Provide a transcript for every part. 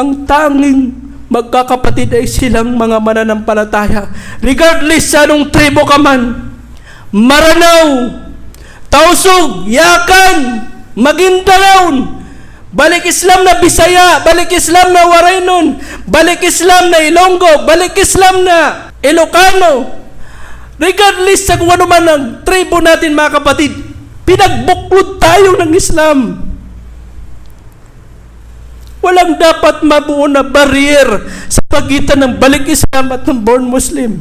ang tanging magkakapatid ay silang mga mananampalataya. Regardless sa anong tribo ka man, Maranaw, Tausog, Yakan, Maguindanao, balik Islam na Bisaya, balik Islam na Waraynon, balik Islam na Ilonggo, balik Islam na Ilocano. Regardless sa kung ano man ang tribo natin mga kapatid, pinagbuklod tayo ng Islam. Walang dapat mabuo na barrier sa pagitan ng balik Islam at ng born Muslim.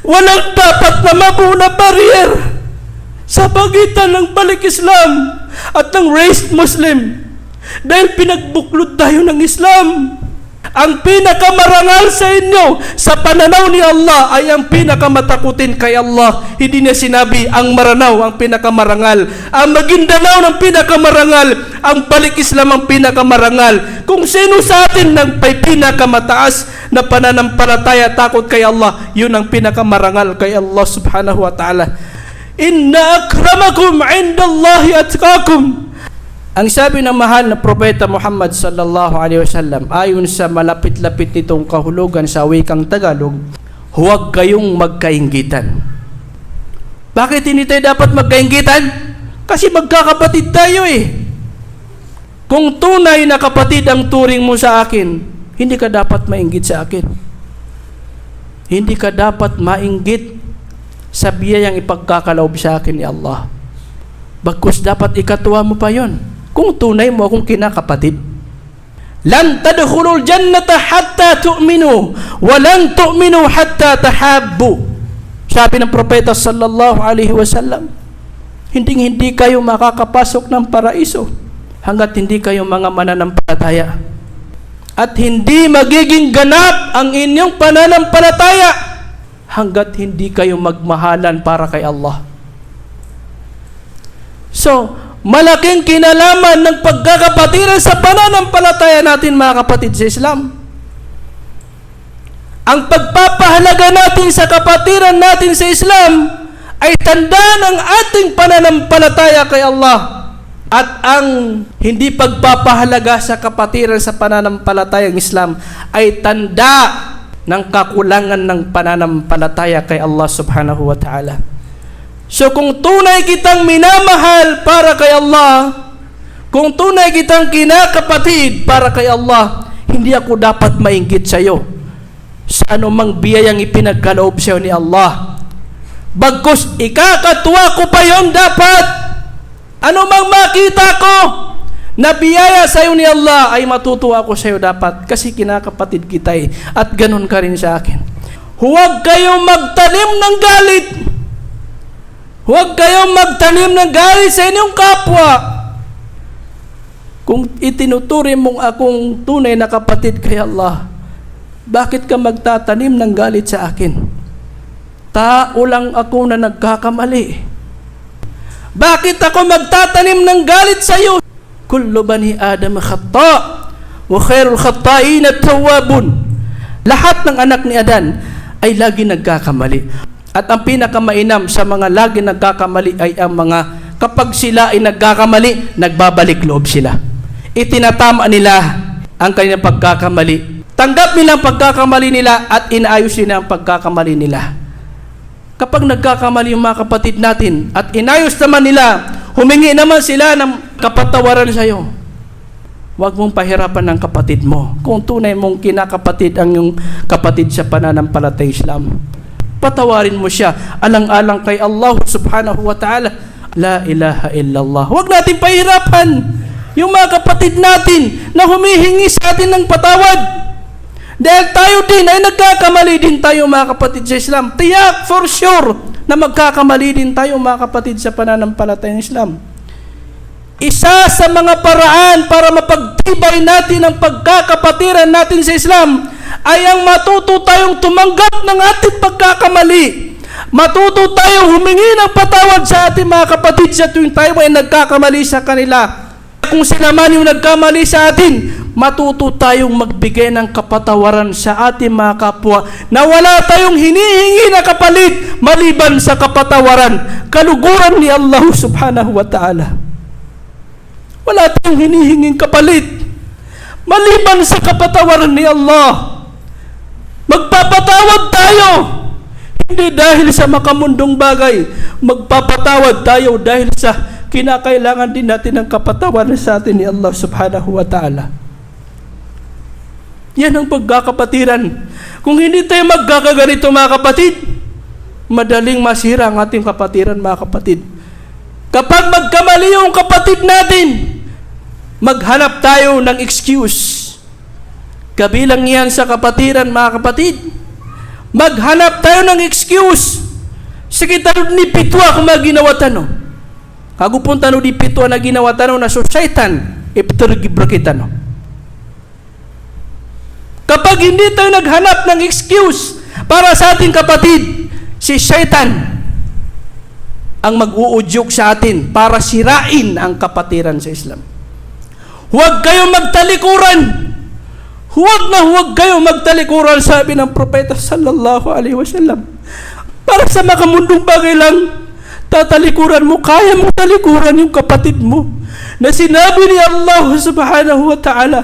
Walang dapat na mabuo na barrier sa pagitan ng balik Islam at ng raised Muslim. Dahil pinagbuklod tayo ng Islam. Ang pinakamarangal sa inyo sa pananaw ni Allah ay ang pinakamatakutin kay Allah. Hindi niya sinabi ang maranaw ang pinakamarangal. Ang Maguindanao ang pinakamarangal. Ang balik Islam ang pinakamarangal. Kung sino sa atin may pinakamataas na pananampalataya takot kay Allah, yun ang pinakamarangal kay Allah subhanahu wa ta'ala. Inna akramakum indallahi atqakum. Ang sabi ng mahal na propeta Muhammad sallallahu alaihi wasallam ayon sa malapit-lapit nitong kahulugan sa wikang Tagalog, huwag kayong magkainggitan. Bakit hindi tayo dapat magkainggitan? Kasi magkakapatid tayo eh. Kung tunay na kapatid ang turing mo sa akin, hindi ka dapat mainggit sa akin. Hindi ka dapat mainggit sa biyayang ipagkakaloob sa akin ni Allah. Bagkus dapat ikatuwa mo pa yon kung tunay mo akong kinakapatid. Lan tadkhulul jannata hatta tu'minu wa lan tu'minu hatta tahabbu. Sabi ng propeta sallallahu alaihi wasallam, hindi hindi kayo makakapasok ng paraiso hanggat hindi kayo mga mananampalataya. At hindi magiging ganap ang inyong pananampalataya hanggat hindi kayo magmahalan para kay Allah. So, malaking kinalaman ng pagkakapatiran sa pananampalataya natin mga kapatid sa Islam. Ang pagpapahalaga natin sa kapatiran natin sa Islam ay tanda ng ating pananampalataya kay Allah at ang hindi pagpapahalaga sa kapatiran sa pananampalatayang Islam ay tanda ng kakulangan ng pananampalataya kay Allah subhanahu wa ta'ala. So kung tunay kitang minamahal para kay Allah, kung tunay kitang kinakapatid para kay Allah, hindi ako dapat mainggit sa iyo sa anumang biyayang ipinagkaloob sa iyo ni Allah. Bagkus ikakatuwa ko pa yon dapat. Ano mang makita ko na biyaya sa iyo ni Allah ay matutuwa ko sa iyo dapat kasi kinakapatid kita eh. At ganun ka rin sa akin. Huwag kayong magtanim ng galit Huwag kayong magtanim ng galit sa inyong kapwa. Kung itinuturi mong akong tunay na kapatid kay Allah, bakit ka magtatanim ng galit sa akin? Tao lang ako na nagkakamali. Bakit ako magtatanim ng galit sa iyo? Kullu bani Adam khata wa khairul khata'in at-tawwabun. Lahat ng anak ni Adan ay lagi nagkakamali. At ang pinakamainam sa mga lagi nagkakamali ay ang mga kapag sila ay nagkakamali, nagbabalik loob sila. Itinatama nila ang kanilang pagkakamali. Tanggap nila ang pagkakamali nila at inaayos nila ang pagkakamali nila. Kapag nagkakamali yung mga kapatid natin at inayos naman nila, humingi naman sila ng kapatawaran sa iyo. Huwag mong pahirapan ng kapatid mo. Kung tunay mong kinakapatid ang yung kapatid sa pananampalatay Islam patawarin mo siya. Alang-alang kay Allah subhanahu wa ta'ala la ilaha illallah. Huwag natin pahirapan. Yung mga kapatid natin na humihingi sa atin ng patawad dahil tayo din ay nagkakamali din tayo mga kapatid sa Islam. Tiyak for sure na magkakamali din tayo mga kapatid sa pananampalatayang Islam. Isa sa mga paraan para mapagtibay natin ang pagkakapatiran natin sa Islam ay ang matuto tayong tumanggap ng ating pagkakamali. Matuto tayong humingi ng patawad sa ating mga kapatid sa tuwing tayo ay nagkakamali sa kanila. Kung sila man yung nagkamali sa atin, matuto tayong magbigay ng kapatawaran sa ating mga kapwa na wala tayong hinihingi na kapalit maliban sa kapatawaran, kaluguran ni Allah subhanahu wa ta'ala. Wala tayong hinihinging kapalit. Maliban sa kapatawaran ni Allah. Magpapatawad tayo. Hindi dahil sa makamundong bagay. Magpapatawad tayo dahil sa kinakailangan din natin ng kapatawaran sa atin ni Allah subhanahu wa ta'ala. Yan ang pagkakapatiran. Kung hindi tayo magkakaganito mga kapatid, madaling masira ang ating kapatiran mga kapatid. Kapag magkamali yung kapatid natin, maghanap tayo ng excuse. Kabilang yan sa kapatiran mga kapatid. Maghanap tayo ng excuse. Sige tayo ni pitwa kung maginawa tano. Kagupon tano di pitwa na ginawa tano na so syaitan, iptur gibrakita no. Kapag hindi tayo naghanap ng excuse para sa ating kapatid, si syaitan ang mag-uudyok sa atin para sirain ang kapatiran sa Islam. Huwag kayong magtalikuran. Huwag na huwag kayong magtalikuran, sabi ng propeta sallallahu alaihi wasallam. Para sa makamundong bagay lang, tatalikuran mo, kaya mo talikuran yung kapatid mo. Na sinabi ni Allah subhanahu wa ta'ala,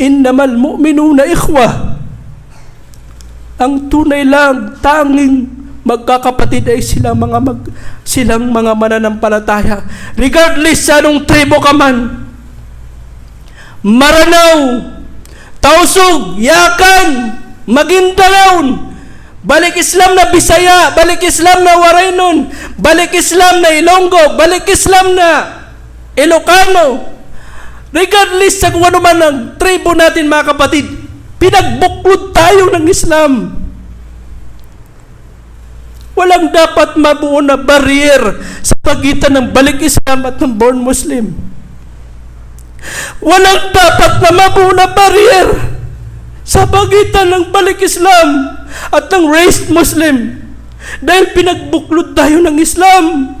Innamal mu'minuna ikhwa. Ang tunay lang, tanging magkakapatid ay silang mga mag, silang mga mananampalataya. Regardless sa anong tribo ka man, Maranaw, Tausog, Yakan, Maguindanao, balik Islam na Bisaya, balik Islam na Waraynon, balik Islam na Ilonggo, balik Islam na Ilocano. Regardless sa kung ano man ang tribo natin mga kapatid, pinagbuklod tayo ng Islam. Walang dapat mabuo na barrier sa pagitan ng balik Islam at ng born Muslim. Walang dapat na mabuo na barrier sa pagitan ng balik Islam at ng raised Muslim. Dahil pinagbuklod tayo ng Islam.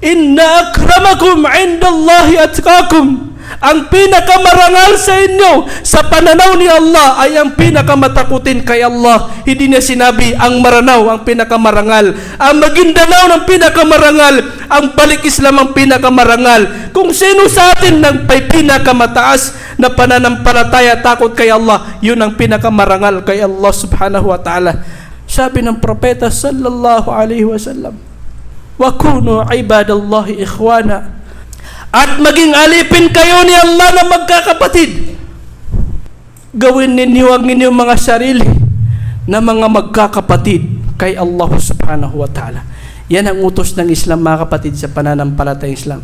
Inna akramakum indallahi atqakum. Ang pinakamarangal sa inyo sa pananaw ni Allah ay ang pinakamatakutin kay Allah. Hindi niya sinabi ang maranaw ang pinakamarangal. Ang Maguindanao ang pinakamarangal. Ang balik Islam ang pinakamarangal. Kung sino sa atin may pinakamataas na pananampalataya takot kay Allah, yun ang pinakamarangal kay Allah subhanahu wa ta'ala. Sabi ng propeta sallallahu alaihi wasallam, wa kunu ibadallahi ikhwana at maging alipin kayo ni Allah na magkakapatid. Gawin ninyo ang inyong mga sarili na mga magkakapatid kay Allah subhanahu wa ta'ala. Yan ang utos ng Islam mga kapatid sa pananampalatayang Islam.